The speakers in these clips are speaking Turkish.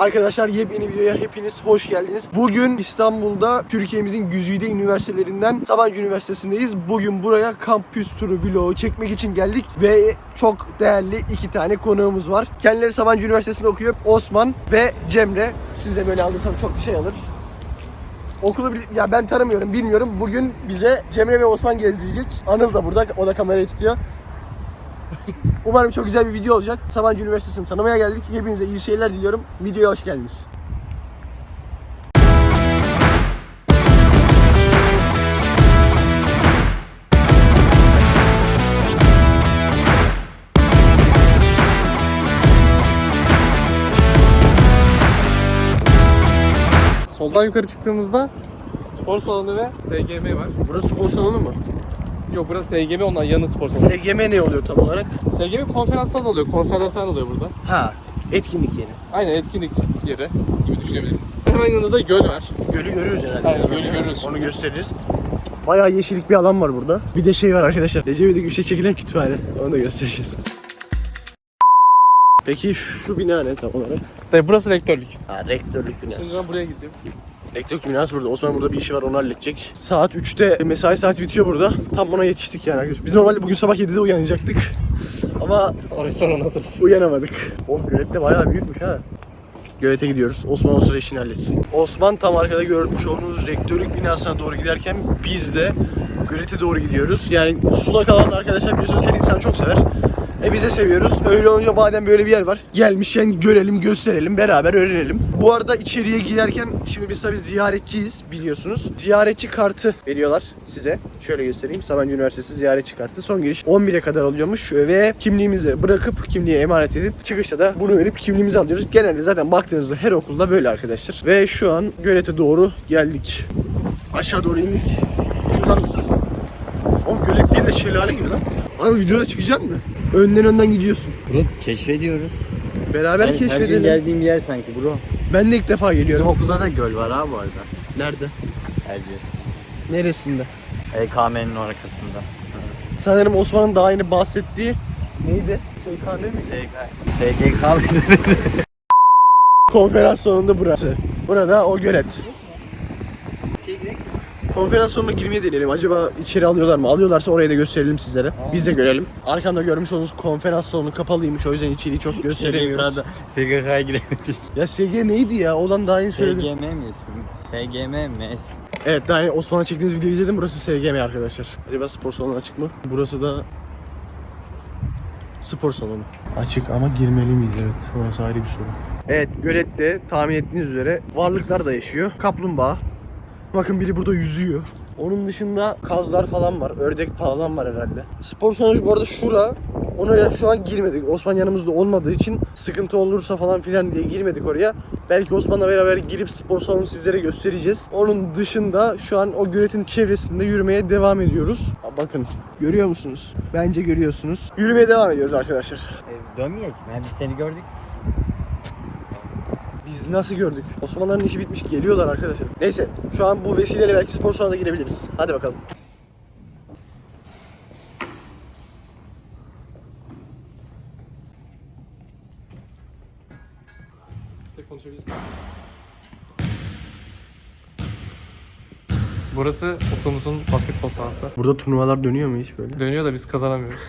Arkadaşlar yepyeni videoya hepiniz hoş geldiniz. Bugün İstanbul'da Türkiye'mizin güzide üniversitelerinden Sabancı Üniversitesi'ndeyiz. Bugün buraya kampüs turu vlogu çekmek için geldik ve çok değerli iki tane konuğumuz var. Kendileri Sabancı Üniversitesi'nde okuyor. Osman ve Cemre. Siz de böyle aldırsam çok şey alır. Okulu ya ben tanımıyorum, bilmiyorum. Bugün bize Cemre ve Osman gezdirecek. Anıl da burada, o da kamerayı tutuyor. Umarım çok güzel bir video olacak. Sabancı Üniversitesi'ni tanımaya geldik. Hepinize iyi seyirler diliyorum. Videoya hoş geldiniz. Soldan yukarı çıktığımızda spor salonu ve SGM var. Burası spor salonu mu? Yok burası SGM ondan yanı spor salonu. SGM ne oluyor tam olarak? SGM konferans salonu oluyor. Konserler falan oluyor burada. Ha, etkinlik yeri. Aynen etkinlik yeri gibi düşünebiliriz. Hemen yanında da göl var. Gölü görüyoruz herhalde. Aynen, gölü görürüz. Onu gösteririz. Bayağı yeşillik bir alan var burada. Bir de şey var arkadaşlar. Recep'e Gülşe çekilen kütüphane. Onu da göstereceğiz. Peki şu bina ne tam olarak? Tabii burası rektörlük. Ha, rektörlük Şimdi binası. ben buraya gidiyorum. Rektörlük binası burada. Osman burada bir işi var onu halledecek. Saat 3'te mesai saati bitiyor burada. Tam ona yetiştik yani arkadaşlar. Biz normalde bugün sabah 7'de uyanacaktık. Ama Orayı sonra anlatırız. uyanamadık. O gölet de bayağı büyükmüş ha. Gölete gidiyoruz. Osman o sıra işini halletsin. Osman tam arkada görmüş olduğunuz rektörlük binasına doğru giderken biz de gölete doğru gidiyoruz. Yani sulak alan arkadaşlar biliyorsunuz her insan çok sever. E biz de seviyoruz. Öyle olunca madem böyle bir yer var. Gelmişken görelim, gösterelim, beraber öğrenelim. Bu arada içeriye giderken şimdi biz tabii ziyaretçiyiz biliyorsunuz. Ziyaretçi kartı veriyorlar size. Şöyle göstereyim. Sabancı Üniversitesi ziyaretçi kartı. Son giriş 11'e kadar oluyormuş ve kimliğimizi bırakıp kimliği emanet edip çıkışta da bunu verip kimliğimizi alıyoruz. Genelde zaten baktığınızda her okulda böyle arkadaşlar. Ve şu an Gölet'e doğru geldik. Aşağı doğru indik. Şuradan Oğlum gölet değil de şelale gibi lan. Abi videoda çıkacak mı? Önden önden gidiyorsun. Bro keşfediyoruz. Beraber Ben her gün keşfedelim. geldiğim yer sanki bro. Ben de ilk defa Bizim geliyorum. okulda da göl var ha bu arada. Nerede? Erciyes. Neresinde? EKM'nin arkasında. Sanırım Osman'ın daha yeni bahsettiği neydi? SKN SG. SGK Konferans salonunda burası. Burada o gölet. Konferans salonuna girmeye deneyelim. Acaba içeri alıyorlar mı? Alıyorlarsa orayı da gösterelim sizlere. Biz de görelim. Arkamda görmüş olduğunuz konferans salonu kapalıymış. O yüzden içeriği çok gösteremiyoruz. SGK'ya giremedik. ya SG neydi ya? Olan daha yeni söyledim. SGM mi ismi? SGM MS. Evet daha yeni Osman'a çektiğimiz videoyu izledim. Burası SGM arkadaşlar. Acaba spor salonu açık mı? Burası da spor salonu. Açık ama girmeli miyiz? Evet. Orası ayrı bir soru. Evet gölette tahmin ettiğiniz üzere varlıklar da yaşıyor. Kaplumbağa. Bakın biri burada yüzüyor. Onun dışında kazlar falan var. Ördek falan var herhalde. Spor salonu bu arada şura. Ona ya şu an girmedik. Osman yanımızda olmadığı için sıkıntı olursa falan filan diye girmedik oraya. Belki Osman'la beraber girip spor salonu sizlere göstereceğiz. Onun dışında şu an o göletin çevresinde yürümeye devam ediyoruz. Ha, Bakın görüyor musunuz? Bence görüyorsunuz. Yürümeye devam ediyoruz arkadaşlar. E, dönmeyek mi? Yani biz seni gördük. Biz nasıl gördük? Osmanlıların işi bitmiş geliyorlar arkadaşlar. Neyse şu an bu vesileyle belki spor salonuna girebiliriz. Hadi bakalım. Konuşabilirsin. Burası okulumuzun basketbol sahası. Burada turnuvalar dönüyor mu hiç böyle? Dönüyor da biz kazanamıyoruz.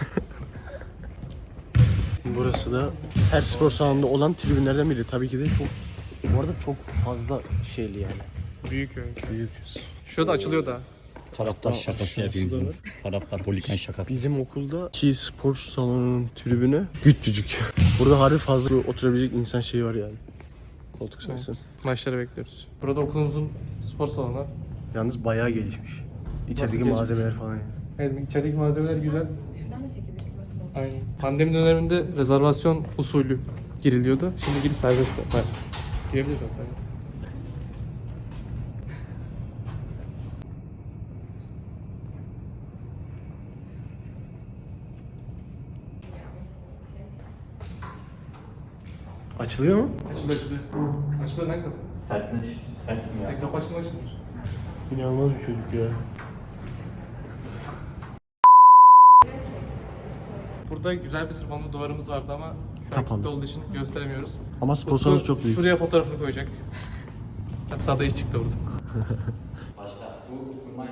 Burası da her spor salonunda olan tribünlerden biri. Tabii ki de çok bu arada çok fazla şeyli yani. Büyük öyle. Büyük. Şurada açılıyor da. Taraftar şakası da bizim. Taraftar holikan şakası. Bizim okulda ki spor salonunun tribünü küçücük. Burada harbi fazla oturabilecek insan şeyi var yani. Koltuk sayısı. Maçları bekliyoruz. Burada okulumuzun spor salonu. Yalnız bayağı gelişmiş. İçerideki gelişmiş? malzemeler falan yani. Evet, içerideki malzemeler güzel. Aynen. Pandemi döneminde rezervasyon usulü giriliyordu. Şimdi giriş serbest. Var. Girebiliriz hatta. Açılıyor mu? Açıldı açıldı. Açıldı ne kadar? Sertleş. Sert mi Tek kapı açıldı açıldı. İnanılmaz bir çocuk ya. Burada güzel bir tırmanma duvarımız vardı ama şu an Kapalı. olduğu için gösteremiyoruz. Ama Utku çok büyük. Şuraya fotoğrafını koyacak. Hadi sağda iş çıktı burada. Başla. Bu ısınmaydı.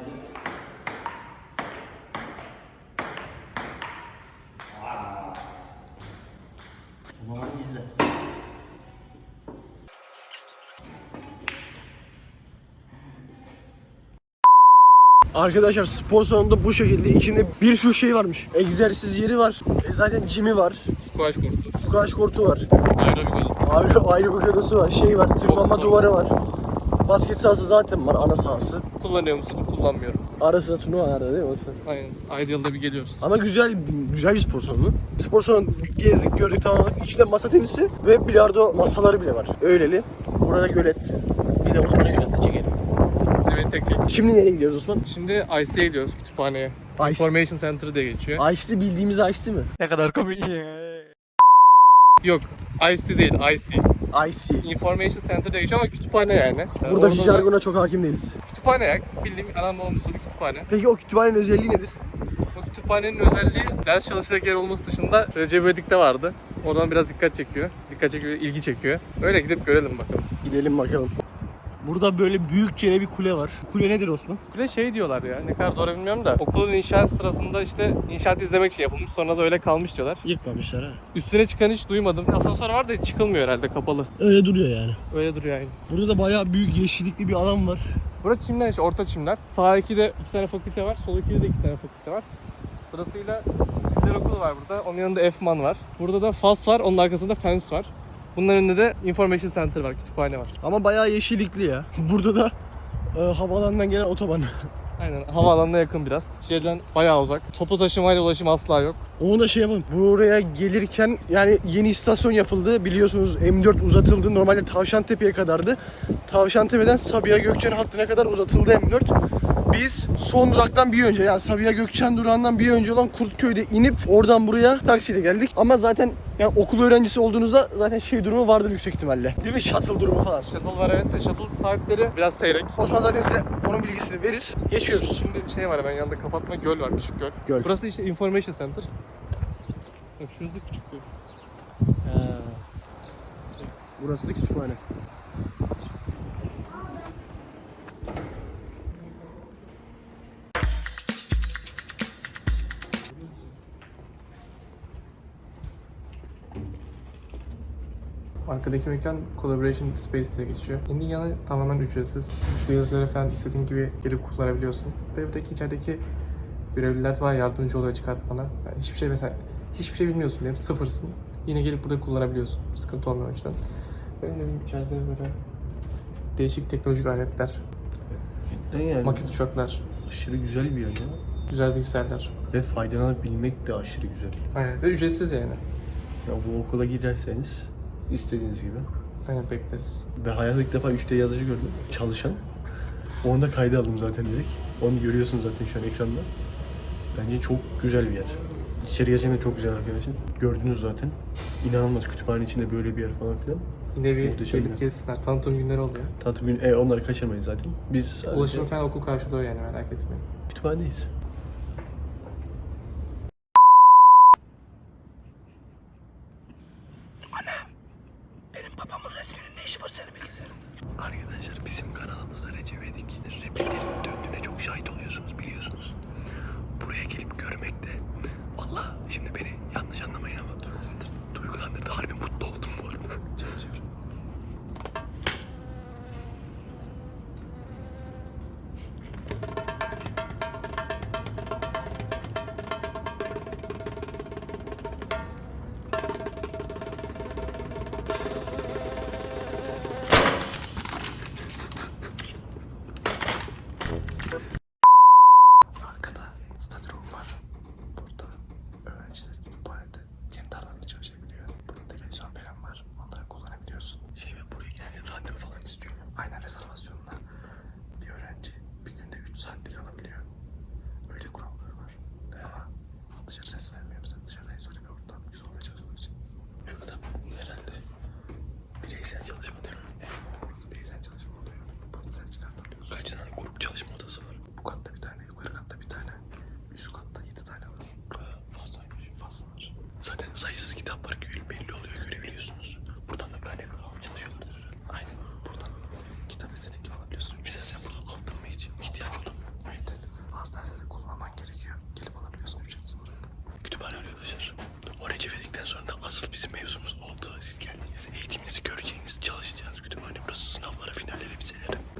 Arkadaşlar spor salonunda bu şekilde içinde bir sürü şey varmış. Egzersiz yeri var. E zaten jimi var. Squash kortu. Squash kortu var. Aerobik odası. Ayrı, bir odası var. Şey var. Tırmanma duvarı var. Basket sahası zaten var. Ana sahası. Kullanıyor musun? Kullanmıyorum. Ara sıra turnuva arada değil mi? Aynen. Ideal'da bir geliyoruz. Ama güzel güzel bir spor salonu. Spor salonu gezdik gördük tamam. İçinde masa tenisi ve bilardo masaları bile var. Öyleli. Burada gölet. Bir de Osman'a gölet tek çek. Şimdi nereye gidiyoruz Osman? Şimdi IC'ye gidiyoruz kütüphaneye. Ice. Information Center diye geçiyor. Ice'li bildiğimiz Ice'li mi? Ne kadar komik Yok. IC değil, IC. IC. Information Center diye geçiyor ama kütüphane yani. Buradaki Orada da jargona çok hakim değiliz. Kütüphane ya. Bildiğim anam babam usulü kütüphane. Peki o kütüphanenin özelliği nedir? Bu kütüphanenin özelliği ders çalışacak yer olması dışında Recep İvedik'te vardı. Oradan biraz dikkat çekiyor. Dikkat çekiyor, ilgi çekiyor. Öyle gidip görelim bakalım. Gidelim bakalım. Burada böyle büyükçe bir kule var. Kule nedir Osman? De şey diyorlar ya, ne kadar doğru bilmiyorum da okulun inşaat sırasında işte inşaat izlemek için yapılmış. Sonra da öyle kalmış diyorlar. Yıkmamışlar ha. Üstüne çıkan hiç duymadım. Asansör var da hiç çıkılmıyor herhalde kapalı. Öyle duruyor yani. Öyle duruyor yani. Burada da bayağı büyük yeşillikli bir alan var. Burası çimler işte orta çimler. Sağ ikide iki tane fakülte var. Sol ikide de iki tane fakülte var. Sırasıyla Türkler okulu var burada. Onun yanında Efman var. Burada da FAS var. Onun arkasında Fens var. Bunların önünde de Information Center var. Kütüphane var. Ama bayağı yeşillikli ya. Burada da e, havaalanından gelen otoban. Aynen. Havaalanına yakın biraz. Şehirden bayağı uzak. Topu taşımayla ulaşım asla yok. Onu da şey yapalım. Buraya gelirken yani yeni istasyon yapıldı. Biliyorsunuz M4 uzatıldı. Normalde Tavşantepe'ye kadardı. Tavşantepe'den Sabiha Gökçen hattına kadar uzatıldı M4. Biz son duraktan bir önce yani Sabiha Gökçen durağından bir önce olan Kurtköy'de inip oradan buraya taksiyle geldik. Ama zaten yani okul öğrencisi olduğunuzda zaten şey durumu vardır yüksek ihtimalle. Değil mi? Shuttle durumu falan. Shuttle var evet de shuttle sahipleri biraz seyrek. Osman zaten size onun bilgisini verir. Geçiyoruz. Şimdi şey var hemen yanında kapatma göl var küçük göl. Göl. Burası işte Information Center. Bak şurası da küçük göl. Burası da kütüphane. Arkadaki mekan Collaboration Space diye geçiyor. Kendi yanı tamamen ücretsiz. Müşteri yazıları falan istediğin gibi gelip kullanabiliyorsun. Ve buradaki içerideki görevliler var yardımcı oluyor çıkartmana. Yani hiçbir şey mesela hiçbir şey bilmiyorsun diyelim sıfırsın. Yine gelip burada kullanabiliyorsun. Sıkıntı olmuyor o yüzden. Ve ne bileyim içeride böyle değişik teknolojik aletler, Ne yani? maket uçaklar, Aşırı güzel bir yer ya. güzel bilgisayarlar. Ve faydalanabilmek de aşırı güzel. Aynen ve ücretsiz yani. Ya bu okula giderseniz istediğiniz gibi. Aynen bekleriz. Ben hayatımda ilk defa 3D yazıcı gördüm. Çalışan. Onu da kayda aldım zaten direkt. Onu görüyorsunuz zaten şu an ekranda. Bence çok güzel bir yer. İçeri gerçekten çok güzel arkadaşlar. Gördünüz zaten. İnanılmaz kütüphane içinde böyle bir yer falan filan. Yine bir Muhteşem gelip gezsinler. Tanıtım günleri oluyor. Tanıtım günü, e, onları kaçırmayın zaten. Biz sadece Ulaşım falan okul karşılıyor yani merak etmeyin. kütüphanedeyiz.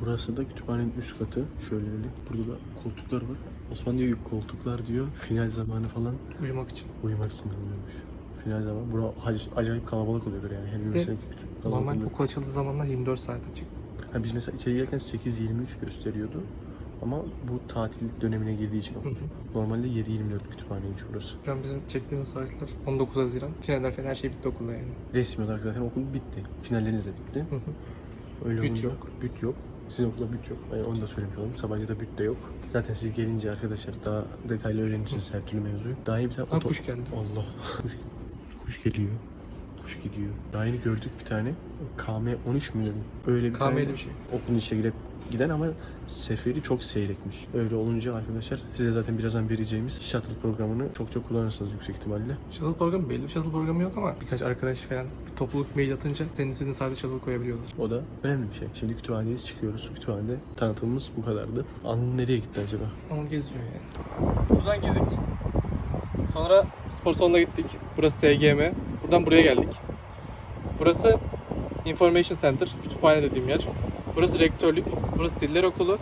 Burası da kütüphanenin üst katı. Şöyle Burada da koltuklar var. Osman diyor ki koltuklar diyor final zamanı falan Uyumak için. uyumak için alınıyormuş. Final zamanı. Bura ac- acayip kalabalık oluyordur yani. Her bir de mesleki kütüp kalabalık Normal oluyor. okul açıldığı zamanlar 24 saat açık. Ha, biz mesela içeri girerken 8.23 gösteriyordu. Ama bu tatil dönemine girdiği için hı. normalde 7.24 kütüphaneymiş burası. Şu an bizim çektiğimiz tarihler 19 Haziran. Finaller falan her şey bitti okulda yani. Resmi olarak zaten okul bitti. Finalleriniz de bitti. Öyle Büt olunca- yok. Büt yok. Sizin okulda büt yok. Yani onu da söylemiş olalım. Sabancı'da büt de yok. Zaten siz gelince arkadaşlar daha detaylı öğrenirsiniz her türlü mevzuyu. Daha yeni bir tane Ha, kuş geldi. Allah. Kuş, kuş geliyor. Kuş gidiyor. Daha yeni gördük bir tane. KM13 mü dedim? Öyle bir tane KM'li bir şey. okulun içine girip giden ama seferi çok seyrekmiş. Öyle olunca arkadaşlar size zaten birazdan vereceğimiz shuttle programını çok çok kullanırsınız yüksek ihtimalle. Shuttle programı belli bir shuttle programı yok ama birkaç arkadaş falan bir topluluk mail atınca senin istediğin sadece shuttle koyabiliyorlar. O da önemli bir şey. Şimdi kütüphanedeyiz çıkıyoruz. Kütüphanede tanıtımımız bu kadardı. Anıl nereye gitti acaba? Ama geziyor yani. Buradan girdik. Sonra spor salonuna gittik. Burası SGM. Buradan buraya geldik. Burası Information Center, kütüphane dediğim yer. Burası rektörlük, burası diller okulu,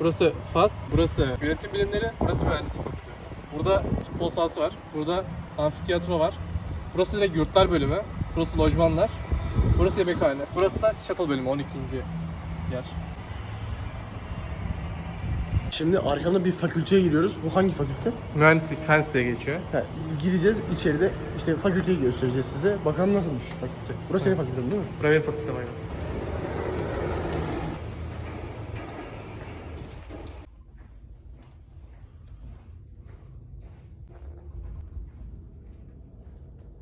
burası FAS, burası yönetim bilimleri, burası mühendislik fakültesi. Burada futbol sahası var, burada amfiteyatro var. Burası direkt yurtlar bölümü, burası lojmanlar, burası yemekhane, burası da shuttle bölümü 12. yer. Şimdi arkamda bir fakülteye giriyoruz. Bu hangi fakülte? Mühendislik, fen geçiyor. Ha, gireceğiz içeride işte fakülteyi göstereceğiz size. Bakalım nasılmış fakülte. Burası senin fakülten değil mi? Private fakülte var.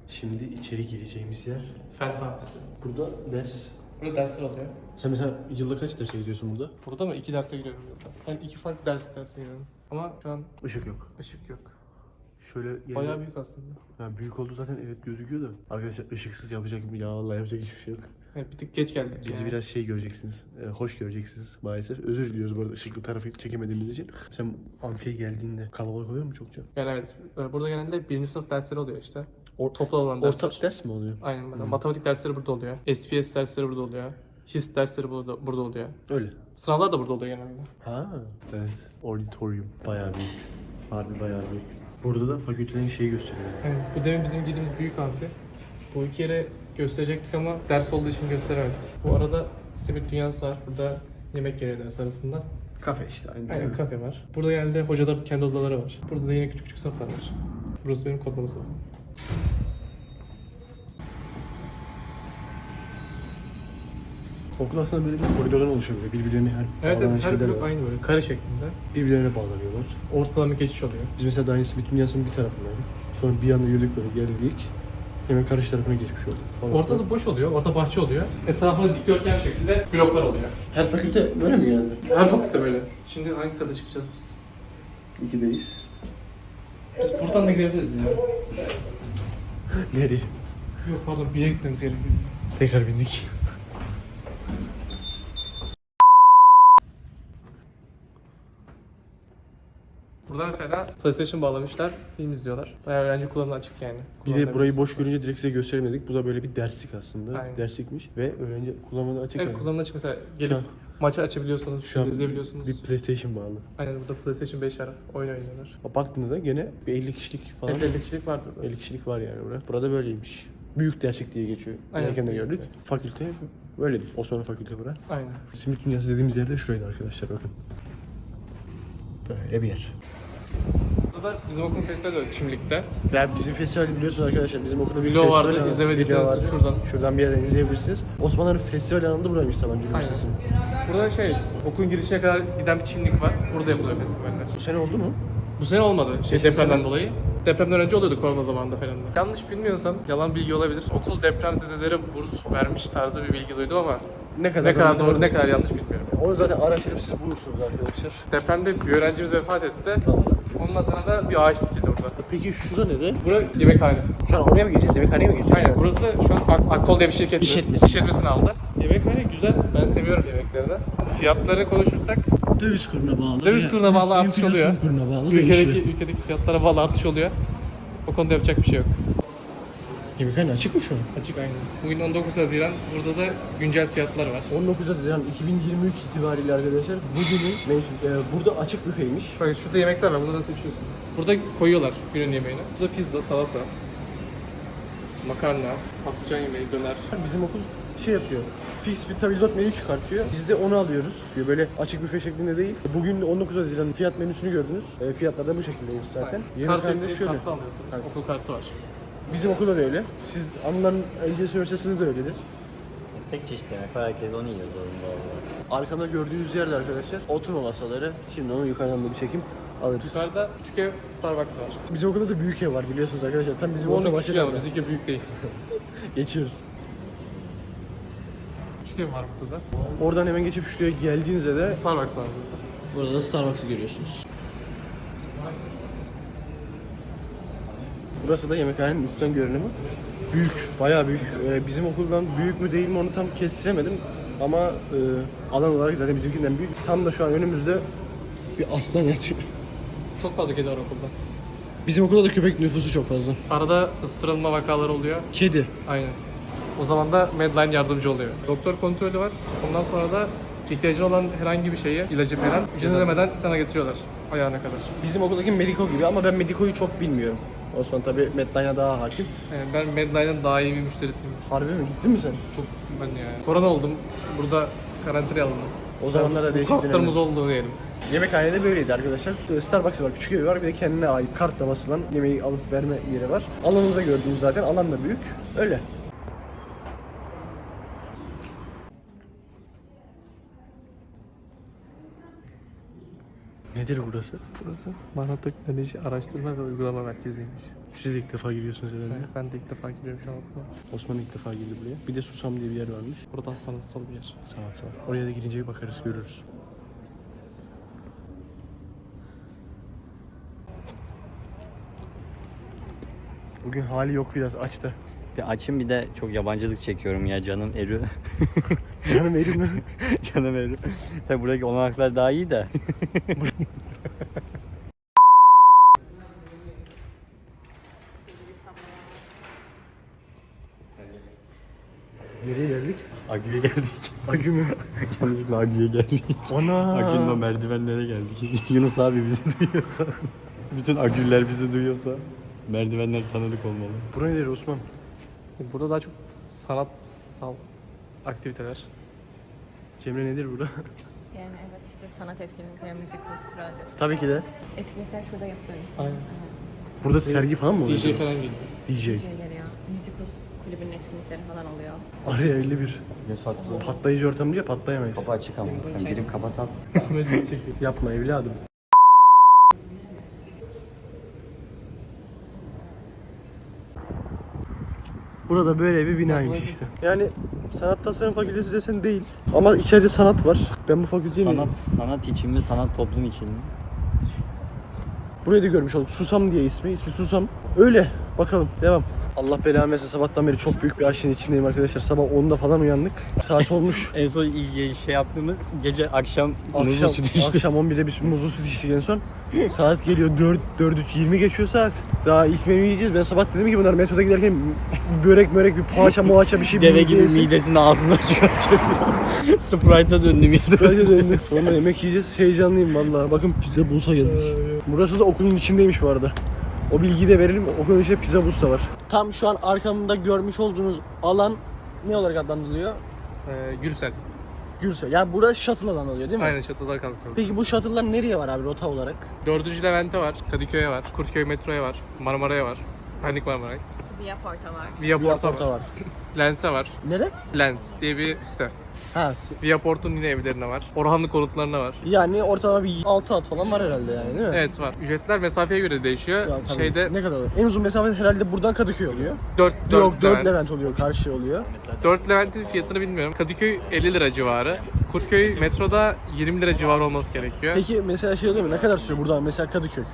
Şimdi içeri gireceğimiz yer. Fen sahnesi. Burada ders. Burada dersler oluyor. Sen mesela yılda kaç derse gidiyorsun burada? Burada mı? İki derse giriyorum yılda. Ben iki farklı ders derse giriyorum. Ama şu an Işık yok. ışık yok. Şöyle yani, Bayağı büyük aslında. Yani büyük oldu zaten evet gözüküyor da. Arkadaşlar ışıksız yapacak ya vallahi yapacak hiçbir şey yok. Evet, bir tık geç geldik. Bizi yani. biraz şey göreceksiniz. e, hoş göreceksiniz maalesef. Özür diliyoruz bu arada ışıklı tarafı çekemediğimiz için. Sen amfiye geldiğinde kalabalık oluyor mu çokça? Yani evet. e, Burada genelde birinci sınıf dersleri oluyor işte. Or- Toplu olan dersler. Ortak ders mi oluyor? Aynen. böyle. Matematik dersleri burada oluyor. SPS dersleri burada oluyor. His dersleri burada, burada oluyor. Öyle. Sınavlar da burada oluyor genelde. Ha, evet. Auditorium. Bayağı büyük. Harbi bayağı büyük. Burada da fakültelerin şeyi gösteriyor. Yani bu demin bizim girdiğimiz büyük amfi. Bu iki yere gösterecektik ama ders olduğu için gösteremedik. Bu arada simit dünyası var. Burada yemek yeri ders arasında. Kafe işte. Aynı Aynen kafe var. Burada genelde hocaların kendi odaları var. Burada da yine küçük küçük sınıflar var. Burası benim kodlama sınıfım. Okul aslında böyle bir koridordan oluşuyor böyle. Birbirlerine her Evet, bağlanan evet her şeyler blok var. aynı böyle kare şeklinde. Birbirlerine bağlanıyorlar. Ortadan bir geçiş oluyor. Biz mesela daha iyisi bütün dünyasının bir tarafındaydık. Sonra bir anda yürüdük böyle geldik. Hemen karşı tarafına geçmiş olduk. falan. Ortası boş oluyor, orta bahçe oluyor. Etrafında dikdörtgen şeklinde bloklar oluyor. Her fakülte böyle mi geldi? Her fakülte böyle. Şimdi hangi kata çıkacağız biz? İkideyiz. Biz buradan da gidebiliriz ya. Nereye? Yok pardon bir yere gitmemiz gerekiyor. Tekrar bindik. Burada mesela PlayStation bağlamışlar, film izliyorlar. Bayağı öğrenci kullanımına açık yani. Bir de burayı boş görünce direkt size gösteremedik. Bu da böyle bir derslik aslında. Aynen. Derslikmiş ve öğrenci kullanmadan açık. Evet yani. kullanımına açık mesela Şu gelip an- maçı açabiliyorsunuz, Şu an izleyebiliyorsunuz. bir PlayStation bağlı. Aynen burada PlayStation 5 var, oyun oynuyorlar. Baktığında da gene bir 50 kişilik falan. Evet 50 kişilik vardır burası. 50 kişilik var yani burada. Burada böyleymiş. Büyük derslik diye geçiyor. Aynen. De gördük. ders. Fakülte böyledir. Osmanlı Fakülte bura. Aynen. Simit Dünyası dediğimiz yerde şuraydı arkadaşlar bakın. Böyle bir yer. Da bizim okul festivali oluyor Çimlik'te. Ya bizim festivali biliyorsunuz arkadaşlar. Bizim okulda bir Video festival vardı, izlemediyseniz vardı. şuradan. Şuradan bir yerden izleyebilirsiniz. Osmanlı'nın festival alanında buraymış Sabancı Üniversitesi'nin. Burada şey, okulun girişine kadar giden bir çimlik var. Burada yapılıyor festivaller. Bu sene oldu mu? Bu sene olmadı. Şey Geçen depremden sene. dolayı. Depremden önce oluyordu korona zamanında falan da. Yanlış bilmiyorsam yalan bilgi olabilir. Okul depremzedelere burs vermiş tarzı bir bilgi duydum ama Ne kadar ne kadar doğru ne kadar yanlış bilmiyorum. Onu zaten araştırıp siz bulursunuz arkadaşlar. Depremde bir öğrencimiz vefat etti. Tamam. Onun adına da bir ağaç dikildi orada. Peki şurada ne de? Bura yemekhane. Şu an oraya mı geçeceğiz? Yemekhaneye mi geçeceğiz? Aynen burası şu an Ak- Akkol diye bir şirket. İşletmesi. İşletmesini aldı. Yemekhane güzel. Ben seviyorum yemeklerini. Fiyatları konuşursak Döviz kuruna bağlı. Döviz kuruna bağlı artış Enflasyon oluyor. kuruna bağlı ülkedeki, değişiyor. ülkedeki fiyatlara bağlı artış oluyor. O konuda yapacak bir şey yok. Yemekhane açık mı şu an? Açık aynen. Bugün 19 Haziran. Burada da güncel fiyatlar var. 19 Haziran 2023 itibariyle arkadaşlar bugünün mensup, e, burada açık büfeymiş. Bak şurada yemekler var. Bunları seçiyorsun. Burada koyuyorlar günün yemeğini. Burada pizza, salata, makarna, patlıcan yemeği, döner. Bizim okul şey yapıyor. Fix bir tabildot menü çıkartıyor. Biz de onu alıyoruz. Böyle açık büfe şeklinde değil. Bugün 19 Haziran fiyat menüsünü gördünüz. E, fiyatlar da bu şekildeymiş zaten. Kart şöyle. kartı alıyorsunuz. Evet. Okul kartı var. Bizim okulda da öyle. Siz Anıların Öncesi Üniversitesi'nde de öyledir. Tek çeşit yemek var. Herkes onu yiyor zorunda olarak. Arkamda gördüğünüz yerde arkadaşlar oturma masaları. Şimdi onu yukarıdan da bir çekim alırız. Yukarıda küçük ev Starbucks var. Bizim okulda da büyük ev var biliyorsunuz arkadaşlar. Tam bizim orta onun ama bizimki büyük değil. geçiyoruz. küçük ev var burada da. Oradan hemen geçip şuraya geldiğinizde de Starbucks var burada. burada da Starbucks'ı görüyorsunuz. Burası da yemekhanenin üstten görünümü. Büyük, bayağı büyük. Ee, bizim okuldan büyük mü değil mi onu tam kestiremedim. Ama e, alan olarak zaten bizimkinden büyük. Tam da şu an önümüzde bir aslan yatıyor. Çok fazla kedi var okulda. Bizim okulda da köpek nüfusu çok fazla. Arada ısırılma vakaları oluyor. Kedi. Aynen. O zaman da Medline yardımcı oluyor. Doktor kontrolü var. Ondan sonra da ihtiyacın olan herhangi bir şeyi, ilacı falan ücret ödemeden sana getiriyorlar ayağına kadar. Bizim okuldaki Mediko gibi ama ben Mediko'yu çok bilmiyorum. Osman tabi Medline'a daha hakim. Yani ben Medline'ın daha iyi bir müşterisiyim. Harbi mi? Gittin mi sen? Çok ben ya. Korona oldum. Burada karantinaya alındım. O zamanlarda Bu değişik Kartlarımız oldu diyelim. Yemekhanede böyleydi arkadaşlar. Starbucks var, küçük evi var. Bir de kendine ait kartla basılan yemeği alıp verme yeri var. Alanı da gördüğünüz zaten. Alan da büyük. Öyle. Nedir burası? Burası Manhat Teknoloji Araştırma ve Uygulama Merkezi'ymiş. Siz de ilk defa giriyorsunuz herhalde. Evet, ben de ilk defa giriyorum şu an okula. Osman ilk defa girdi buraya. Bir de Susam diye bir yer varmış. Burada sanatsal bir yer. Sanat sanat. Oraya da girince bir bakarız, görürüz. Bugün hali yok biraz aç da. Bir açım bir de çok yabancılık çekiyorum ya canım eri. Canım elim mi? canım eri. Tabi buradaki olanaklar daha iyi de. Nereye geldik? Agü'ye geldik. Agü mü? Yanlışlıkla Agü'ye geldik. Ana. Agü'nün o merdivenlere geldik. Yunus abi bizi duyuyorsa. Bütün Agüller bizi duyuyorsa. Merdivenler tanıdık olmalı. Bura nedir Osman? Burada daha çok sanatsal aktiviteler. Cemre nedir bura? Yani evet işte sanat etkinlikleri, müzik, kurs, radyo. Tabii ki de. Etkinlikler şurada yapılıyor. Aynen. Burada sergi falan mı oluyor? DJ falan geliyor. DJ. DJ geliyor. Müzikus kulübünün etkinlikleri falan oluyor. Araya 51. Yasaklı. Patlayıcı ortam diye patlayamayız. Kapı açık ama. Ben girip kapatam. Ahmet çekiyor. Yapma evladım. Burada böyle bir binaymış işte. Yani sanat tasarım fakültesi desen değil. Ama içeride sanat var. Ben bu fakülteyi Sanat, sanat için mi, sanat toplum için mi? Burayı da görmüş olduk. Susam diye ismi. İsmi Susam. Öyle. Bakalım. Devam. Allah belamı versin. Sabahtan beri çok büyük bir aşkın içindeyim arkadaşlar. Sabah 10'da falan uyandık. Saat olmuş. En son iyi şey yaptığımız gece akşam akşam, muzlu süt içtik. akşam 11'de bir muzlu süt içtik en son. Saat geliyor 4, 4 3, 20 geçiyor saat. Daha ilk menü yiyeceğiz. Ben sabah dedim ki bunlar metroda giderken börek mörek bir poğaça moğaça bir şey Deve gibi yesin. midesini ağzına çıkartacak biraz. Sprite'a döndü mide. Böyle döndü. Sonra yemek yiyeceğiz. Heyecanlıyım vallahi. Bakın pizza bulsa geldik. Burası da okulun içindeymiş bu arada. O bilgiyi de verelim. Okulun içinde pizza bus da var. Tam şu an arkamda görmüş olduğunuz alan ne olarak adlandırılıyor? Ee, Gürsel. Gürsel. Yani burada shuttle alanı oluyor değil mi? Aynen çatılar kalkıyor. Peki bu shuttle'lar nereye var abi rota olarak? Dördüncü Levent'e var, Kadıköy'e var, Kurtköy metroya var, Marmara'ya var, Pendik Marmaray, Viaport'a var. Viaport'a Viaport'a var, Lens'e var. Nere? Lens diye bir site. Ha Viaport'un yine evlerine var. Orhanlı konutlarına var. yani ortalama bir 6 at falan var herhalde yani değil mi? Evet var. Ücretler mesafeye göre değişiyor. Ya, tabii. Şeyde ne kadar oluyor? En uzun mesafe herhalde buradan Kadıköy oluyor. 4 4 Yok 4 Levent. Levent oluyor, karşı oluyor. 4 Levent'in fiyatını bilmiyorum. Kadıköy 50 lira civarı. Kurtköy metroda 20 lira civarı olması gerekiyor. Peki mesela şey oluyor mu? Ne kadar sürüyor buradan mesela Kadıköy?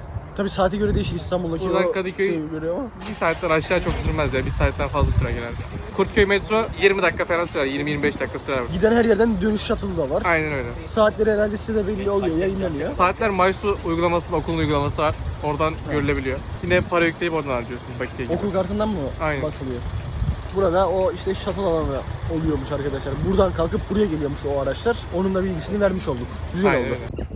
Tabii saate göre değişir İstanbul'daki Buradan o Kadıköy- göre ama. Bir saatten aşağı çok sürmez ya. Bir saatten fazla süre genelde. Kurtköy metro 20 dakika falan sürer. 20-25 dakika sürer. Giden her yerden dönüş shuttle'ı da var. Aynen öyle. Saatleri herhalde size de belli oluyor, yayınlanıyor. Saatler Maysu uygulamasında okulun uygulaması var. Oradan görülebiliyor. Yine para yükleyip oradan harcıyorsun bakiye gibi. Okul kartından mı Aynen. basılıyor? Burada o işte shuttle alanı oluyormuş arkadaşlar. Buradan kalkıp buraya geliyormuş o araçlar. Onun da bilgisini vermiş olduk. Güzel Aynen oldu. öyle.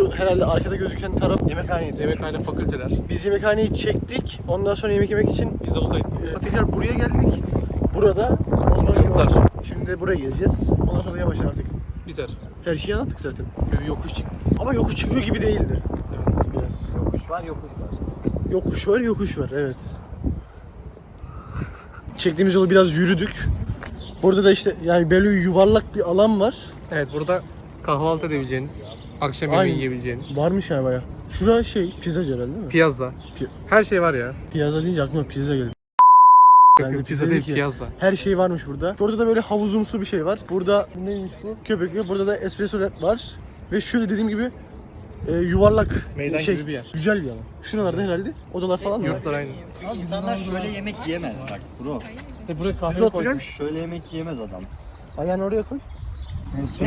Şu herhalde arkada gözüken taraf yemekhaneydi. Yemekhane fakülteler. Biz yemekhaneyi çektik. Ondan sonra yemek yemek için Biz havuza gittik. e, tekrar buraya geldik. Burada Osman var. Şimdi de buraya gezeceğiz. Ondan sonra yavaş artık. Biter. Her şeyi anlattık zaten. Böyle bir yokuş çıktı. Ama yokuş çıkıyor gibi değildi. Evet. Biraz. Yokuş var yokuş var. Yokuş var, yokuş var. Evet. Çektiğimiz yolu biraz yürüdük. Burada da işte yani böyle yuvarlak bir alan var. Evet burada kahvaltı edebileceğiniz, akşam Aynen. yemeği yiyebileceğiniz. Varmış yani baya. Şura şey pizzacı herhalde değil mi? Piyazza. Pi- Her şey var ya. Piyazza deyince aklıma pizza geldi. Ben de Yok, pizza pizza değil ki. piyazza. Her şey varmış burada. Orada da böyle havuzumsu bir şey var. Burada bu neymiş bu? Köpek burada da espresso var. Ve şöyle dediğim gibi e, yuvarlak Meydan şey, gibi bir yer. Güzel bir alan. Şuralarda herhalde odalar falan var. Yurtlar aynı. İnsanlar şöyle yemek yiyemez bak bro. E buraya kahve Biz oturuyoruz. Şöyle yemek yiyemez adam. Ayağını oraya koy.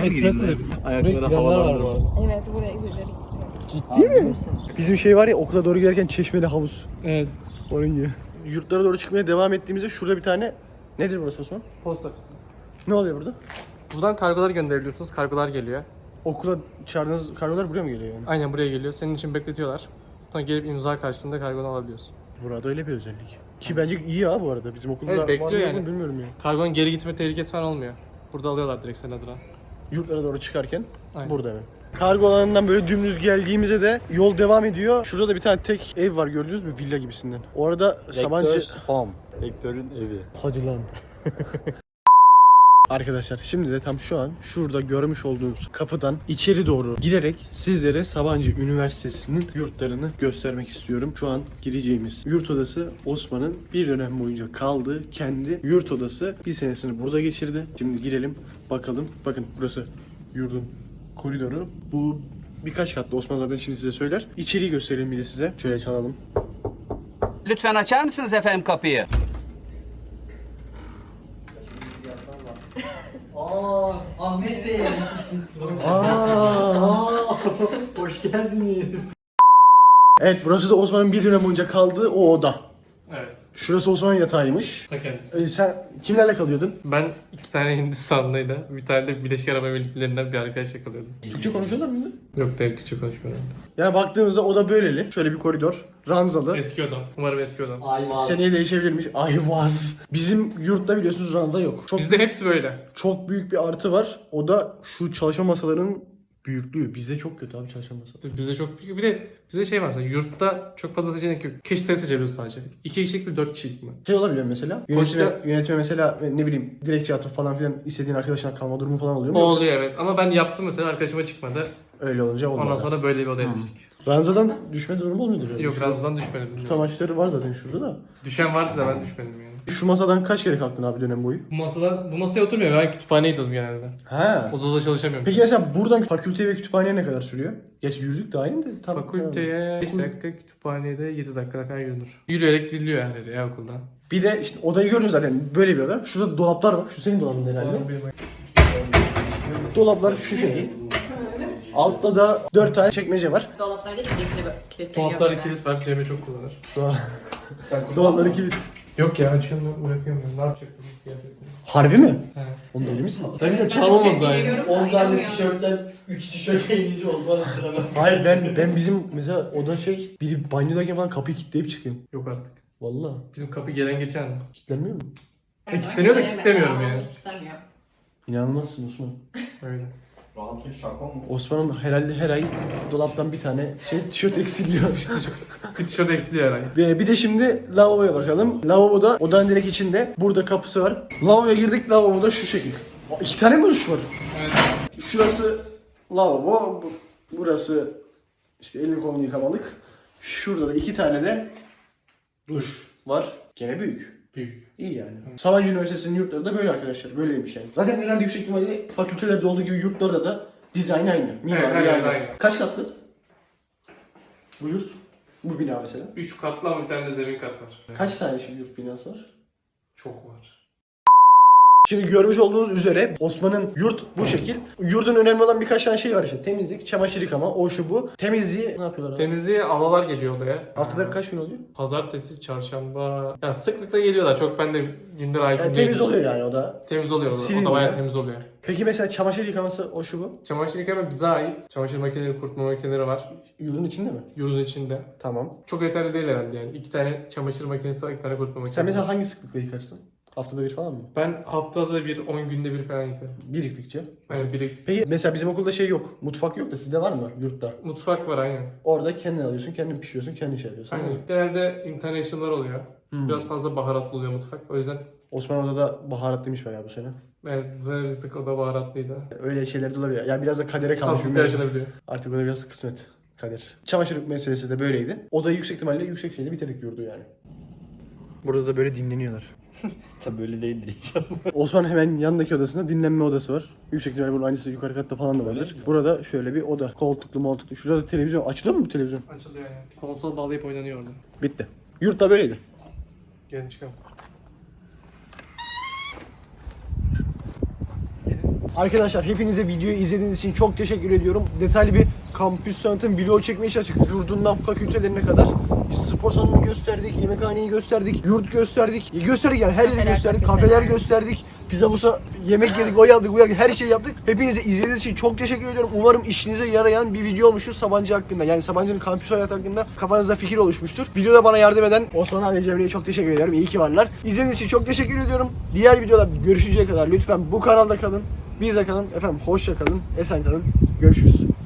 Espresso da Ayakları havalandır. Evet buraya gidelim. Ciddi mi? Bizim şey var ya okula doğru giderken çeşmeli havuz. Evet. Onun gibi. Yurtlara doğru çıkmaya devam ettiğimizde şurada bir tane nedir burası Osman? Post ofisi. Ne oluyor burada? Buradan kargolar gönderebiliyorsunuz. Kargolar geliyor. Okula çağırdığınız kargolar buraya mı geliyor yani? Aynen buraya geliyor. Senin için bekletiyorlar. Sonra gelip imza karşılığında kargonu alabiliyorsun. Burada öyle bir özellik. Ki bence iyi ha bu arada. Bizim okulda Evet, var bekliyor mı yok yani. bilmiyorum ya. Kargonun geri gitme tehlikesi falan olmuyor. Burada alıyorlar direkt adına. Yurtlara doğru çıkarken Aynen. burada hemen. Kargo alanından böyle dümdüz geldiğimizde de yol devam ediyor. Şurada da bir tane tek ev var gördünüz mü? Villa gibisinden. Orada Sabancı... Rektör's home. Rektörün evi. Hadi lan. Arkadaşlar şimdi de tam şu an şurada görmüş olduğunuz kapıdan içeri doğru girerek sizlere Sabancı Üniversitesi'nin yurtlarını göstermek istiyorum. Şu an gireceğimiz yurt odası Osman'ın bir dönem boyunca kaldığı kendi yurt odası. Bir senesini burada geçirdi. Şimdi girelim bakalım. Bakın burası yurdun koridoru. Bu birkaç katlı Osman zaten şimdi size söyler. İçeriği gösterelim bir de size. Şöyle çalalım. Lütfen açar mısınız efendim kapıyı? Ahmet Bey. Aa! Hoş geldiniz. Evet burası da Osman'ın bir dönem boyunca kaldığı o oda. Evet. Şurası Osman yatağıymış. Ta kendisi. Ee, sen kimlerle kalıyordun? Ben iki tane Hindistanlıydı. Bir tane de Birleşik Arap Emirlikleri'nden bir arkadaşla kalıyordum. Türkçe konuşuyorlar mıydı? Yok da Türkçe konuşmuyorum. Ya baktığımızda oda böyleli. Şöyle bir koridor. Ranzalı. Eski odam. Umarım eski odam. Ayvaz. Seneye değişebilirmiş. Ayvaz. Bizim yurtta biliyorsunuz ranza yok. Çok, Bizde hepsi böyle. çok büyük bir artı var. O da şu çalışma masalarının büyüklüğü. Bizde çok kötü abi çalışma masaları. Bizde çok büyük. Bir de bizde şey var mesela yurtta çok fazla seçenek yok. Kişi sayı seçebiliyorsun sadece. İki kişilik mi dört kişilik mi? Şey olabiliyor mesela. Yönetime, Posta- yönetime mesela ne bileyim dilekçe atıp falan filan istediğin arkadaşına kalma durumu falan oluyor mu? O Yoksa oluyor evet. Ama ben yaptım mesela arkadaşıma çıkmadı. Öyle olunca olmadı. Ondan sonra böyle bir odaya düştük. Ranzadan düşme durumu herhalde. Yok Şu razıdan düşmedim. Tutamaçları var zaten şurada da. Düşen vardı da ben düşmedim yani. Şu masadan kaç kere kalktın abi dönem boyu? Bu masada, bu masaya oturmuyorum. Ben kütüphaneye gidiyordum genelde. He. Odada çalışamıyorum. Peki mesela buradan fakülteye ve kütüphaneye ne kadar sürüyor? Gerçi yürüdük daha iyi de tam Fakülteye 5 dakika, kütüphanede 7 dakika kadar yürünür. Yürüyerek gidiliyor her yere ya okuldan. Bir de işte odayı gördün zaten böyle bir oda. Şurada dolaplar var. Şu senin dolabın herhalde. Dolaplar şu şekil. Altta da 4 tane çekmece var. Dolaplarda kilitli kilitli Dolaplarda kilit var. Cem'e çok kullanır. Dolapları kilit. Yok ya açıyorum bırakıyorum. Ne yapacaktım? Harbi mi? He. Onu deli misin? Tabii de çalamadı yani. 10 tane tişörtten 3 tişört giyince Osman'ın sırada. Hayır ben ben bizim mesela oda şey biri banyodayken falan kapıyı kilitleyip çıkıyorum. Yok artık. Vallahi Bizim kapı gelen geçen. kilitlenmiyor mu? E, kilitleniyor da kilitlemiyorum yani. Kilitlemiyor. İnanılmazsın Osman. Öyle. Rahatlık şaka mı? Osman'ın herhalde her ay dolaptan bir tane şey tişört eksiliyor. Bir tişört eksiliyor her ay. Ve bir de şimdi lavaboya bakalım. Lavaboda odanın direkt içinde. Burada kapısı var. Lavaboya girdik. Lavaboda şu şekil. Aa, İki tane mi duş var? Şurası lavabo. bu- Burası işte elini kolunu yıkamalık. Şurada da iki tane de duş var. Gene büyük. Büyük. İyi yani. Sabancı Üniversitesi'nin yurtları da böyle arkadaşlar. Böyleymiş yani. Zaten herhalde yüksek ihtimalle fakültelerde olduğu gibi yurtlarda da dizayn aynı. Mimari her yerde aynı. Kaç katlı? Bu yurt? Bu bina mesela. 3 katlı ama bir tane de zemin kat var. Kaç tane şimdi yurt binası var? Çok var. Şimdi görmüş olduğunuz üzere Osman'ın yurt bu şekil. Yurdun önemli olan birkaç tane şey var işte. Temizlik, çamaşır yıkama, o şu bu. Temizliği ne yapıyorlar? abi? Temizliğe avalar geliyor odaya. Haftada kaç gün oluyor? Pazartesi, çarşamba. Ya sıklıkla geliyorlar. Çok ben de günde hakim Yani değilim. temiz oluyor yani o da. Temiz oluyor. O Siliniyor. da bayağı temiz oluyor. Peki mesela çamaşır yıkaması o şu bu. Çamaşır yıkama bize ait. Çamaşır makineleri, kurutma makineleri var. Yurdun içinde mi? Yurdun içinde. Tamam. Çok yeterli değil herhalde yani. İki tane çamaşır makinesi var, iki tane kurutma makinesi Sen mesela hangi sıklıkla yıkarsın? Haftada bir falan mı? Ben haftada bir, 10 günde bir falan yıkarım. Bir yıktıkça. Yani birikti. Peki mesela bizim okulda şey yok. Mutfak yok da sizde var mı yurtta? Mutfak var aynen. Orada kendin alıyorsun, kendin pişiriyorsun, kendin şey yapıyorsun. Aynen. Genelde international'lar oluyor. Hmm. Biraz fazla baharatlı oluyor mutfak. O yüzden Osman orada da baharatlıymış bayağı bu sene. evet, güzel bir tık o da baharatlıydı. Öyle şeyler de olabiliyor. Yani biraz da kadere kalmış. Tatsız yaşanabiliyor. Artık o da biraz kısmet. Kader. Çamaşır meselesi de böyleydi. O da yüksek ihtimalle yüksek şeyde bitirdik yurdu yani. Burada da böyle dinleniyorlar. Tabii böyle değildir inşallah. Osman hemen yanındaki odasında dinlenme odası var. Yüksek ihtimalle bunun aynısı yukarı katta falan da vardır. Burada şöyle bir oda. Koltuklu moltuklu. Şurada da televizyon. Açılıyor mu bu televizyon? Açılıyor yani. Konsol bağlayıp oynanıyor orada. Bitti. Yurt da böyleydi. Gelin çıkalım. Arkadaşlar hepinize videoyu izlediğiniz için çok teşekkür ediyorum. Detaylı bir kampüs sanatın video çekmeye çalıştık. Yurdundan fakültelerine kadar. Spor salonunu gösterdik, yemekhaneyi gösterdik, yurt gösterdik. Gösterdik yani her yeri Kafeler, gösterdik, fakülteler. kafeler gösterdik. Pizza busa yemek yedik, o yaptık, bu yaptık, her şeyi yaptık. Hepinize izlediğiniz için çok teşekkür ediyorum. Umarım işinize yarayan bir video olmuştur Sabancı hakkında. Yani Sabancı'nın kampüs hayatı hakkında kafanızda fikir oluşmuştur. Videoda bana yardım eden Osman abi ve Cemre'ye çok teşekkür ediyorum. İyi ki varlar. İzlediğiniz için çok teşekkür ediyorum. Diğer videoda görüşünceye kadar lütfen bu kanalda kalın. Bizde kalın. Efendim hoşça kalın. Esen kalın. Görüşürüz.